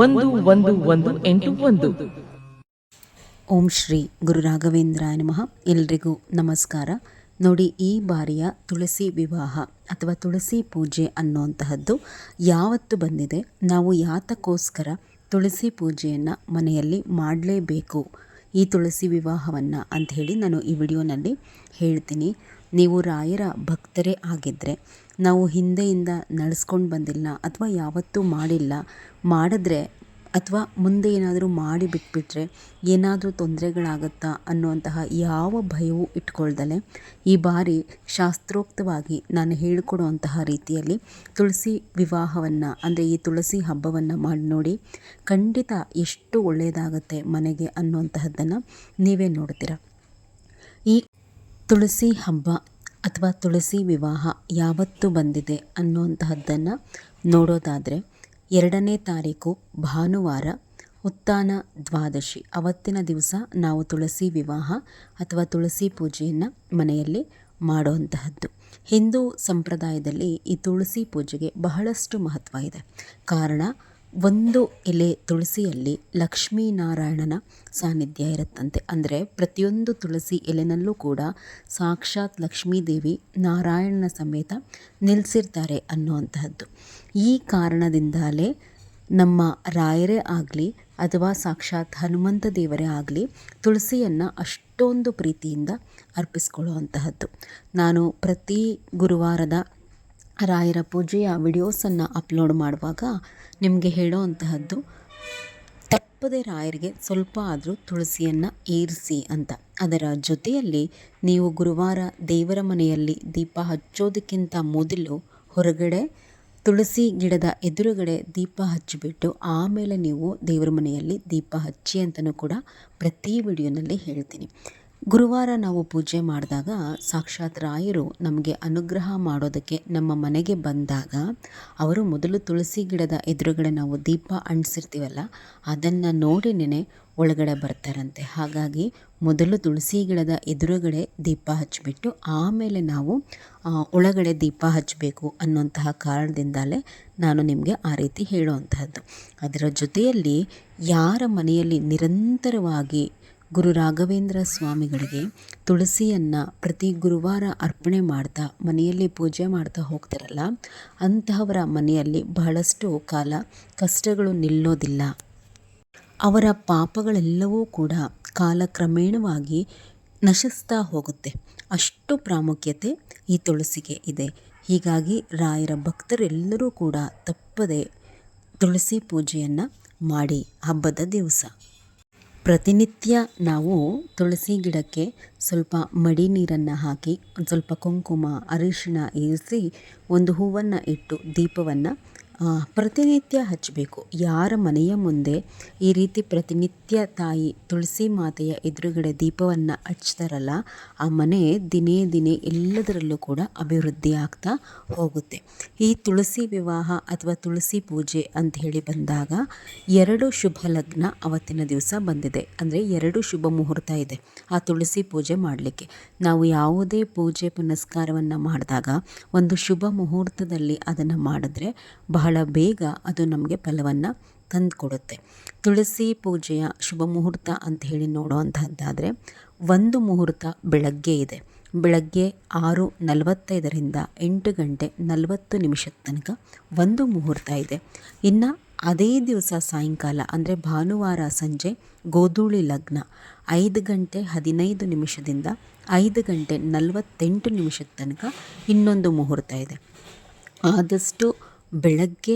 ಒಂದು ಒಂದು ಒಂದು, ಎಂಟು, ಒಂದು. ಓಂ ಶ್ರೀ ಗುರು ರಾಘವೇಂದ್ರ ನಮಃ. ಎಲ್ರಿಗೂ ನಮಸ್ಕಾರ. ನೋಡಿ, ಈ ಬಾರಿಯ ತುಳಸಿ ವಿವಾಹ ಅಥವಾ ತುಳಸಿ ಪೂಜೆ ಅನ್ನುವಂತಹದ್ದು ಯಾವತ್ತು ಬಂದಿದೆ? ನಾವು ಯಾತಕ್ಕೋಸ್ಕರ ತುಳಸಿ ಪೂಜೆಯನ್ನು ಮನೆಯಲ್ಲಿ ಮಾಡಲೇಬೇಕು? ಈ ತುಳಸಿ ವಿವಾಹವನ್ನು ಹೇಳಿ ನಾನು ಈ ವಿಡಿಯೋನಲ್ಲಿ ಹೇಳ್ತೀನಿ. ನೀವು ರಾಯರ ಭಕ್ತರೇ ಆಗಿದ್ದರೆ ನಾವು ಹಿಂದೆಯಿಂದ ನಡೆಸ್ಕೊಂಡು ಬಂದಿಲ್ಲ ಅಥವಾ ಯಾವತ್ತೂ ಮಾಡಿಲ್ಲ, ಮಾಡಿದ್ರೆ ಅಥವಾ ಮುಂದೆ ಏನಾದರೂ ಮಾಡಿ ಬಿಟ್ಬಿಟ್ರೆ ಏನಾದರೂ ತೊಂದರೆಗಳಾಗುತ್ತಾ ಅನ್ನುವಂತಹ ಯಾವ ಭಯವೂ ಇಟ್ಕೊಳ್ದಲೆ. ಈ ಬಾರಿ ಶಾಸ್ತ್ರೋಕ್ತವಾಗಿ ನಾನು ಹೇಳಿಕೊಡುವಂತಹ ರೀತಿಯಲ್ಲಿ ತುಳಸಿ ವಿವಾಹವನ್ನು, ಅಂದರೆ ಈ ತುಳಸಿ ಹಬ್ಬವನ್ನು ಮಾಡಿ ನೋಡಿ ಖಂಡಿತ ಎಷ್ಟು ಒಳ್ಳೆಯದಾಗುತ್ತೆ ಮನೆಗೆ ಅನ್ನುವಂತಹದ್ದನ್ನು ನೀವೇ ನೋಡ್ತೀರ. ಈ ತುಳಸಿ ಹಬ್ಬ ಅಥವಾ ತುಳಸಿ ವಿವಾಹ ಯಾವತ್ತು ಬಂದಿದೆ ಅನ್ನುವಂತಹದ್ದನ್ನು ನೋಡೋದಾದರೆ ಎರಡನೇ ತಾರೀಕು ಭಾನುವಾರ ಉತ್ಥಾನ ದ್ವಾದಶಿ. ಅವತ್ತಿನ ದಿವಸ ನಾವು ತುಳಸಿ ವಿವಾಹ ಅಥವಾ ತುಳಸಿ ಪೂಜೆಯನ್ನು ಮನೆಯಲ್ಲಿ ಮಾಡುವಂತಹದ್ದು. ಹಿಂದೂ ಸಂಪ್ರದಾಯದಲ್ಲಿ ಈ ತುಳಸಿ ಪೂಜೆಗೆ ಬಹಳಷ್ಟು ಮಹತ್ವ ಇದೆ. ಕಾರಣ ಒಂದು ಎಲೆ ತುಳಸಿಯಲ್ಲಿ ಲಕ್ಷ್ಮೀನಾರಾಯಣನ ಸಾನ್ನಿಧ್ಯ ಇರುತ್ತಂತೆ. ಅಂದರೆ ಪ್ರತಿಯೊಂದು ತುಳಸಿ ಎಲೆನಲ್ಲೂ ಕೂಡ ಸಾಕ್ಷಾತ್ ಲಕ್ಷ್ಮೀದೇವಿ ನಾರಾಯಣನ ಸಮೇತ ನಿಲ್ಲಿಸಿರ್ತಾರೆ ಅನ್ನುವಂತಹದ್ದು. ಈ ಕಾರಣದಿಂದಲೇ ನಮ್ಮ ರಾಯರೇ ಆಗಲಿ ಅಥವಾ ಸಾಕ್ಷಾತ್ ಹನುಮಂತ ದೇವರೇ ಆಗಲಿ ತುಳಸಿಯನ್ನು ಅಷ್ಟೊಂದು ಪ್ರೀತಿಯಿಂದ ಅರ್ಪಿಸ್ಕೊಳ್ಳುವಂತಹದ್ದು. ನಾನು ಪ್ರತಿ ಗುರುವಾರದ ರಾಯರ ಪೂಜೆಯ ವಿಡಿಯೋಸನ್ನು ಅಪ್ಲೋಡ್ ಮಾಡುವಾಗ ನಿಮಗೆ ಹೇಳೋವಂತಹದ್ದು, ತಪ್ಪದೆ ರಾಯರಿಗೆ ಸ್ವಲ್ಪ ಆದರೂ ತುಳಸಿಯನ್ನು ಏರಿಸಿ ಅಂತ. ಅದರ ಜೊತೆಯಲ್ಲಿ ನೀವು ಗುರುವಾರ ದೇವರ ಮನೆಯಲ್ಲಿ ದೀಪ ಹಚ್ಚೋದಕ್ಕಿಂತ ಮೊದಲು ಹೊರಗಡೆ ತುಳಸಿ ಗಿಡದ ಎದುರುಗಡೆ ದೀಪ ಹಚ್ಚಿಬಿಟ್ಟು ಆಮೇಲೆ ನೀವು ದೇವರ ಮನೆಯಲ್ಲಿ ದೀಪ ಹಚ್ಚಿ ಅಂತಲೂ ಕೂಡ ಪ್ರತಿ ವಿಡಿಯೋನಲ್ಲಿ ಹೇಳ್ತೀನಿ. ಗುರುವಾರ ನಾವು ಪೂಜೆ ಮಾಡಿದಾಗ ಸಾಕ್ಷಾತ್ ರಾಯರು ನಮಗೆ ಅನುಗ್ರಹ ಮಾಡೋದಕ್ಕೆ ನಮ್ಮ ಮನೆಗೆ ಬಂದಾಗ ಅವರು ಮೊದಲು ತುಳಸಿ ಗಿಡದ ಎದುರುಗಡೆ ನಾವು ದೀಪ ಅಂಟಿಸಿರ್ತೀವಲ್ಲ, ಅದನ್ನು ನೋಡಿನೇ ಒಳಗಡೆ ಬರ್ತಾರಂತೆ. ಹಾಗಾಗಿ ಮೊದಲು ತುಳಸಿ ಗಿಡದ ಎದುರುಗಡೆ ದೀಪ ಹಚ್ಚಿಬಿಟ್ಟು ಆಮೇಲೆ ನಾವು ಒಳಗಡೆ ದೀಪ ಹಚ್ಚಬೇಕು ಅನ್ನುವಂತಹ ಕಾರಣದಿಂದಲೇ ನಾನು ನಿಮಗೆ ಆ ರೀತಿ ಹೇಳುವಂತಹದ್ದು. ಅದರ ಜೊತೆಯಲ್ಲಿ ಯಾರ ಮನೆಯಲ್ಲಿ ನಿರಂತರವಾಗಿ ಗುರು ರಾಘವೇಂದ್ರ ಸ್ವಾಮಿಗಳಿಗೆ ತುಳಸಿಯನ್ನು ಪ್ರತಿ ಗುರುವಾರ ಅರ್ಪಣೆ ಮಾಡ್ತಾ ಮನೆಯಲ್ಲಿ ಪೂಜೆ ಮಾಡ್ತಾ ಹೋಗ್ತಾರಲ್ಲ, ಅಂತಹವರ ಮನೆಯಲ್ಲಿ ಬಹಳಷ್ಟು ಕಾಲ ಕಷ್ಟಗಳು ನಿಲ್ಲೋದಿಲ್ಲ. ಅವರ ಪಾಪಗಳೆಲ್ಲವೂ ಕೂಡ ಕಾಲಕ್ರಮೇಣವಾಗಿ ನಶಿಸ್ತಾ ಹೋಗುತ್ತೆ. ಅಷ್ಟು ಪ್ರಾಮುಖ್ಯತೆ ಈ ತುಳಸಿಗೆ ಇದೆ. ಹೀಗಾಗಿ ರಾಯರ ಭಕ್ತರೆಲ್ಲರೂ ಕೂಡ ತಪ್ಪದೆ ತುಳಸಿ ಪೂಜೆಯನ್ನು ಮಾಡಿ ಹಬ್ಬದ ದಿವಸ. ಪ್ರತಿನಿತ್ಯ ನಾವು ತುಳಸಿ ಗಿಡಕ್ಕೆ ಸ್ವಲ್ಪ ಮಡಿ ನೀರನ್ನು ಹಾಕಿ, ಒಂದು ಸ್ವಲ್ಪ ಕುಂಕುಮ, ಅರಿಶಿಣ ಇರಿಸಿ ಒಂದು ಹೂವನ್ನು ಇಟ್ಟು ದೀಪವನ್ನು ಪ್ರತಿನಿತ್ಯ ಹಚ್ಚಬೇಕು. ಯಾರ ಮನೆಯ ಮುಂದೆ ಈ ರೀತಿ ಪ್ರತಿನಿತ್ಯ ತಾಯಿ ತುಳಸಿ ಮಾತೆಯ ಎದುರುಗಡೆ ದೀಪವನ್ನು ಹಚ್ತಾರಲ್ಲ, ಆ ಮನೆ ದಿನೇ ದಿನೇ ಎಲ್ಲದರಲ್ಲೂ ಕೂಡ ಅಭಿವೃದ್ಧಿ ಆಗ್ತಾ ಹೋಗುತ್ತೆ. ಈ ತುಳಸಿ ವಿವಾಹ ಅಥವಾ ತುಳಸಿ ಪೂಜೆ ಅಂತ ಹೇಳಿ ಬಂದಾಗ ಎರಡು ಶುಭ ಲಗ್ನ ಅವತ್ತಿನ ದಿವಸ ಬಂದಿದೆ. ಅಂದರೆ ಎರಡು ಶುಭ ಮುಹೂರ್ತ ಇದೆ ಆ ತುಳಸಿ ಪೂಜೆ ಮಾಡಲಿಕ್ಕೆ. ನಾವು ಯಾವುದೇ ಪೂಜೆ ಪುನಸ್ಕಾರವನ್ನು ಮಾಡಿದಾಗ ಒಂದು ಶುಭ ಮುಹೂರ್ತದಲ್ಲಿ ಅದನ್ನು ಮಾಡಿದ್ರೆ ಬಹಳ ಬೇಗ ಅದು ನಮಗೆ ಫಲವನ್ನು ತಂದುಕೊಡುತ್ತೆ. ತುಳಸಿ ಪೂಜೆಯ ಶುಭ ಮುಹೂರ್ತ ಅಂತ ಹೇಳಿ ನೋಡುವಂಥದ್ದಾದರೆ ಒಂದು ಮುಹೂರ್ತ ಬೆಳಗ್ಗೆ ಇದೆ. ಬೆಳಗ್ಗೆ ಆರು ನಲವತ್ತೈದರಿಂದ ಎಂಟು ಗಂಟೆ ನಲವತ್ತು ನಿಮಿಷದ ತನಕ ಒಂದು ಮುಹೂರ್ತ ಇದೆ. ಇನ್ನು ಅದೇ ದಿವಸ ಸಾಯಂಕಾಲ, ಅಂದರೆ ಭಾನುವಾರ ಸಂಜೆ ಗೋಧೂಳಿ ಲಗ್ನ ಐದು ಗಂಟೆ ಹದಿನೈದು ನಿಮಿಷದಿಂದ ಐದು ಗಂಟೆ ನಲವತ್ತೆಂಟು ನಿಮಿಷದ ತನಕ ಇನ್ನೊಂದು ಮುಹೂರ್ತ ಇದೆ. ಆದಷ್ಟು ಬೆಳಗ್ಗೆ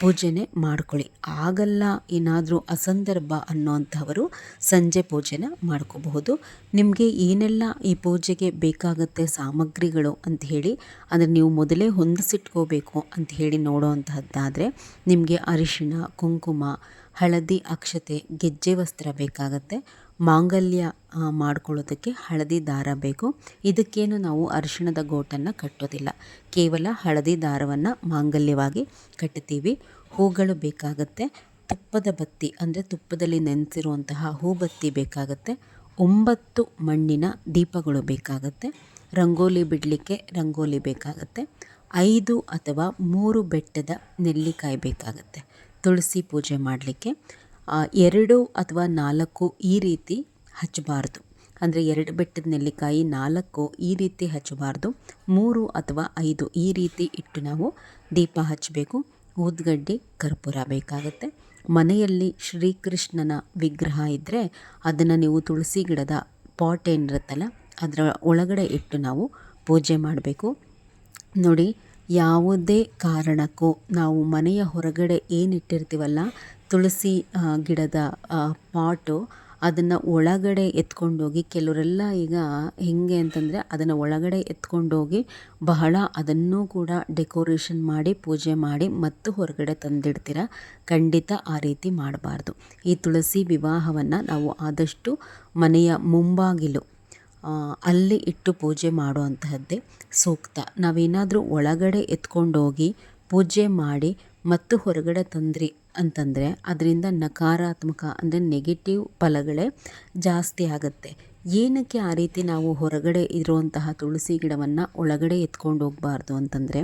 ಪೂಜೆನೇ ಮಾಡ್ಕೊಳ್ಳಿ. ಆಗಲ್ಲ ಏನಾದರೂ ಅಸಂದರ್ಭ ಅನ್ನೋವಂಥವರು ಸಂಜೆ ಪೂಜೆನ ಮಾಡ್ಕೋಬಹುದು. ನಿಮಗೆ ಏನೆಲ್ಲ ಈ ಪೂಜೆಗೆ ಬೇಕಾಗುತ್ತೆ ಸಾಮಗ್ರಿಗಳು ಅಂತ ಹೇಳಿ, ಅಂದರೆ ನೀವು ಮೊದಲೇ ಹೊಂದಿಸಿಟ್ಕೋಬೇಕು ಅಂತ ಹೇಳಿ ನೋಡೋವಂತಹದ್ದಾದರೆ, ನಿಮಗೆ ಅರಿಶಿಣ, ಕುಂಕುಮ, ಹಳದಿ ಅಕ್ಷತೆ, ಗೆಜ್ಜೆ ವಸ್ತ್ರ ಬೇಕಾಗತ್ತೆ. ಮಾಂಗಲ್ಯ ಮಾಡ್ಕೊಳ್ಳೋದಕ್ಕೆ ಹಳದಿ ದಾರ ಬೇಕು. ಇದಕ್ಕೇನು ನಾವು ಅರಿಶಿಣದ ಗೋಟನ್ನು ಕಟ್ಟೋದಿಲ್ಲ. ಕೇವಲ ಹಳದಿ ದಾರವನ್ನು ಮಾಂಗಲ್ಯವಾಗಿ ಕಟ್ಟುತ್ತೀವಿ. ಹೂಗಳು ಬೇಕಾಗುತ್ತೆ. ತುಪ್ಪದ ಬತ್ತಿ, ಅಂದರೆ ತುಪ್ಪದಲ್ಲಿ ನೆನೆಸಿರುವಂತಹ ಹೂಬತ್ತಿ ಬೇಕಾಗುತ್ತೆ. ಒಂಬತ್ತು ಮಣ್ಣಿನ ದೀಪಗಳು ಬೇಕಾಗುತ್ತೆ. ರಂಗೋಲಿ ಬಿಡಲಿಕ್ಕೆ ರಂಗೋಲಿ ಬೇಕಾಗುತ್ತೆ. ಐದು ಅಥವಾ ಮೂರು ಬೆಟ್ಟದ ನೆಲ್ಲಿಕಾಯಿ ಬೇಕಾಗುತ್ತೆ. ತುಳಸಿ ಪೂಜೆ ಮಾಡಲಿಕ್ಕೆ. ಎರಡು ಅಥವಾ ನಾಲ್ಕು ಈ ರೀತಿ ಹಚ್ಚಬಾರ್ದು. ಅಂದರೆ ಎರಡು ಬೆಟ್ಟದ ನೆಲ್ಲಿಕಾಯಿ ನಾಲ್ಕು ಈ ರೀತಿ ಹಚ್ಚಬಾರ್ದು. ಮೂರು ಅಥವಾ ಐದು ಈ ರೀತಿ ಇಟ್ಟು ನಾವು ದೀಪ ಹಚ್ಚಬೇಕು. ಊದ್ಗಡ್ಡಿ ಕರ್ಪೂರ ಬೇಕಾಗುತ್ತೆ. ಮನೆಯಲ್ಲಿ ಶ್ರೀಕೃಷ್ಣನ ವಿಗ್ರಹ ಇದ್ದರೆ ಅದನ್ನು ನೀವು ತುಳಸಿ ಗಿಡದ ಪಾಟ್ ಏನಿರುತ್ತಲ್ಲ, ಅದರ ಒಳಗಡೆ ಇಟ್ಟು ನಾವು ಪೂಜೆ ಮಾಡಬೇಕು. ನೋಡಿ, ಯಾವುದೇ ಕಾರಣಕ್ಕೂ ನಾವು ಮನೆಯ ಹೊರಗಡೆ ಏನಿಟ್ಟಿರ್ತೀವಲ್ಲ ತುಳಸಿ ಗಿಡದ ಪಾಟು ಅದನ್ನು ಒಳಗಡೆ ಎತ್ಕೊಂಡೋಗಿ ಕೆಲವರೆಲ್ಲ ಈಗ ಹೇಗೆ ಅಂತಂದರೆ ಅದನ್ನು ಒಳಗಡೆ ಎತ್ಕೊಂಡೋಗಿ ಬಹಳ ಅದನ್ನು ಕೂಡ ಡೆಕೋರೇಷನ್ ಮಾಡಿ, ಪೂಜೆ ಮಾಡಿ ಮತ್ತು ಹೊರಗಡೆ ತಂದಿಡ್ತೀರ? ಖಂಡಿತ ಆ ರೀತಿ ಮಾಡಬಾರ್ದು. ಈ ತುಳಸಿ ವಿವಾಹವನ್ನು ನಾವು ಆದಷ್ಟು ಮನೆಯ ಮುಂಬಾಗಿಲು ಅಲ್ಲಿ ಇಟ್ಟು ಪೂಜೆ ಮಾಡುವಂತಹದ್ದೇ ಸೂಕ್ತ. ನಾವೇನಾದರೂ ಒಳಗಡೆ ಎತ್ಕೊಂಡೋಗಿ ಪೂಜೆ ಮಾಡಿ ಮತ್ತು ಹೊರಗಡೆ ತಂದ್ರಿ ಅಂತಂದರೆ ಅದರಿಂದ ನಕಾರಾತ್ಮಕ, ಅಂದರೆ ನೆಗೆಟಿವ್ ಫಲಗಳೇ ಜಾಸ್ತಿ ಆಗುತ್ತೆ. ಏನಕ್ಕೆ ಆ ರೀತಿ ನಾವು ಹೊರಗಡೆ ಇರುವಂತಹ ತುಳಸಿ ಗಿಡವನ್ನು ಒಳಗಡೆ ಎತ್ಕೊಂಡು ಹೋಗಬಾರ್ದು ಅಂತಂದರೆ,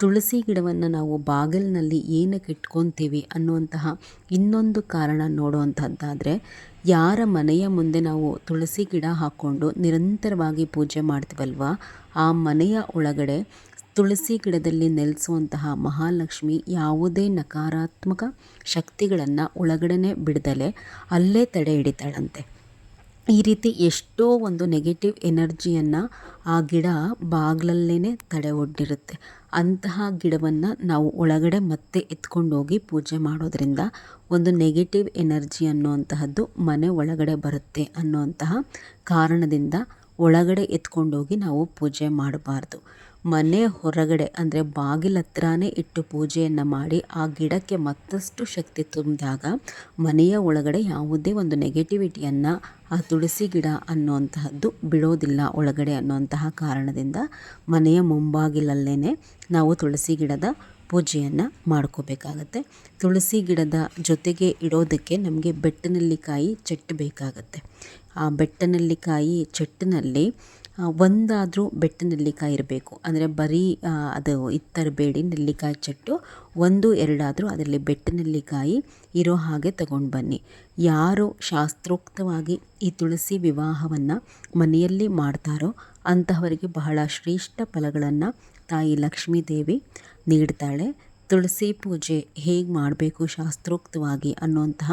ತುಳಸಿ ಗಿಡವನ್ನು ನಾವು ಬಾಗಿಲಿನಲ್ಲಿ ಏನಕ್ಕೆ ಇಟ್ಕೊತೀವಿ ಅನ್ನುವಂತಹ ಇನ್ನೊಂದು ಕಾರಣ ನೋಡುವಂಥದ್ದಾದರೆ ಯಾರ ಮನೆಯ ಮುಂದೆ ನಾವು ತುಳಸಿ ಗಿಡ ಹಾಕ್ಕೊಂಡು ನಿರಂತರವಾಗಿ ಪೂಜೆ ಮಾಡ್ತೀವಲ್ವ, ಆ ಮನೆಯ ಒಳಗಡೆ ತುಳಸಿ ಗಿಡದಲ್ಲಿ ನೆಲೆಸುವಂತಹ ಮಹಾಲಕ್ಷ್ಮಿ ಯಾವುದೇ ನಕಾರಾತ್ಮಕ ಶಕ್ತಿಗಳನ್ನು ಒಳಗಡೆ ಬಿಡದಲೆ ಅಲ್ಲೇ ತಡೆ ಹಿಡಿತಾಳಂತೆ. ಈ ರೀತಿ ಎಷ್ಟೋ ಒಂದು ನೆಗೆಟಿವ್ ಎನರ್ಜಿಯನ್ನು ಆ ಗಿಡ ಬಾಗಿಲಲ್ಲೇ ತಡೆ ಒಡ್ಡಿರುತ್ತೆ. ಅಂತಹ ಗಿಡವನ್ನು ನಾವು ಒಳಗಡೆ ಮತ್ತೆ ಎತ್ಕೊಂಡೋಗಿ ಪೂಜೆ ಮಾಡೋದ್ರಿಂದ ಒಂದು ನೆಗೆಟಿವ್ ಎನರ್ಜಿ ಅನ್ನುವಂತಹದ್ದು ಮನೆ ಒಳಗಡೆ ಬರುತ್ತೆ ಅನ್ನುವಂತಹ ಕಾರಣದಿಂದ ಒಳಗಡೆ ಎತ್ಕೊಂಡೋಗಿ ನಾವು ಪೂಜೆ ಮಾಡಬಾರ್ದು. ಮನೆ ಹೊರಗಡೆ ಅಂದರೆ ಬಾಗಿಲ ಇಟ್ಟು ಪೂಜೆಯನ್ನು ಮಾಡಿ ಆ ಗಿಡಕ್ಕೆ ಮತ್ತಷ್ಟು ಶಕ್ತಿ ತುಂಬಿದಾಗ ಮನೆಯ ಒಳಗಡೆ ಯಾವುದೇ ಒಂದು ನೆಗೆಟಿವಿಟಿಯನ್ನು ಆ ತುಳಸಿ ಗಿಡ ಅನ್ನುವಂತಹದ್ದು ಬಿಡೋದಿಲ್ಲ ಒಳಗಡೆ ಅನ್ನುವಂತಹ ಕಾರಣದಿಂದ ಮನೆಯ ಮುಂಬಾಗಿಲಲ್ಲೇ ನಾವು ತುಳಸಿ ಗಿಡದ ಪೂಜೆಯನ್ನು ಮಾಡ್ಕೋಬೇಕಾಗತ್ತೆ. ತುಳಸಿ ಗಿಡದ ಜೊತೆಗೆ ಇಡೋದಕ್ಕೆ ನಮಗೆ ಬೆಟ್ಟನೆಲ್ಲಿಕಾಯಿ ಚೆಟ್ಟು ಬೇಕಾಗತ್ತೆ. ಆ ಬೆಟ್ಟನೆಲ್ಲಿಕಾಯಿ ಚೆಟ್ಟಿನಲ್ಲಿ ಒಂದಾದರೂ ಬೆಟ್ಟ ನೆಲ್ಲಿಕಾಯಿ ಇರಬೇಕು. ಅಂದರೆ ಬರೀ ಅದು ಇತ್ತರಬೇಡಿ ನೆಲ್ಲಿಕಾಯಿ ಚಟ್ಟು, ಒಂದು ಎರಡಾದರೂ ಅದರಲ್ಲಿ ಬೆಟ್ಟ ನೆಲ್ಲಿಕಾಯಿ ಇರೋ ಹಾಗೆ ತಗೊಂಡು ಬನ್ನಿ. ಯಾರು ಶಾಸ್ತ್ರೋಕ್ತವಾಗಿ ಈ ತುಳಸಿ ವಿವಾಹವನ್ನು ಮನೆಯಲ್ಲಿ ಮಾಡ್ತಾರೋ ಅಂತಹವರಿಗೆ ಬಹಳ ಶ್ರೇಷ್ಠ ಫಲಗಳನ್ನು ತಾಯಿ ಲಕ್ಷ್ಮೀ ದೇವಿ ನೀಡ್ತಾಳೆ. ತುಳಸಿ ಪೂಜೆ ಹೇಗೆ ಮಾಡಬೇಕು ಶಾಸ್ತ್ರೋಕ್ತವಾಗಿ ಅನ್ನುವಂತಹ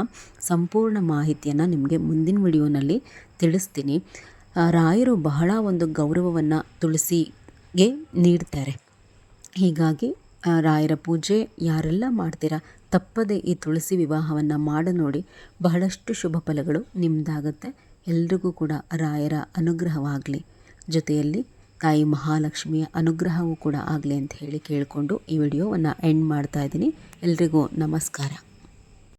ಸಂಪೂರ್ಣ ಮಾಹಿತಿಯನ್ನು ನಿಮಗೆ ಮುಂದಿನ ವಿಡಿಯೋನಲ್ಲಿ ತಿಳಿಸ್ತೀನಿ. ರಾಯರು ಬಹಳ ಒಂದು ಗೌರವವನ್ನು ತುಳಸಿಗೆ ನೀಡ್ತಾರೆ. ಹೀಗಾಗಿ ರಾಯರ ಪೂಜೆ ಯಾರೆಲ್ಲ ಮಾಡ್ತೀರಾ ತಪ್ಪದೆ ಈ ತುಳಸಿ ವಿವಾಹವನ್ನು ಮಾಡಿ ನೋಡಿ ಬಹಳಷ್ಟು ಶುಭ ಫಲಗಳು ನಿಮ್ಮದಾಗುತ್ತೆ ಎಲ್ರಿಗೂ ಕೂಡ ರಾಯರ ಅನುಗ್ರಹವಾಗಲಿ. ಜೊತೆಯಲ್ಲಿ ತಾಯಿ ಮಹಾಲಕ್ಷ್ಮಿಯ ಅನುಗ್ರಹವೂ ಕೂಡ ಆಗಲಿ ಅಂತ ಹೇಳಿ ಕೇಳಿಕೊಂಡು ಈ ವಿಡಿಯೋವನ್ನು ಎಂಡ್ ಮಾಡ್ತಾ ಇದ್ದೀನಿ. ಎಲ್ರಿಗೂ ನಮಸ್ಕಾರ.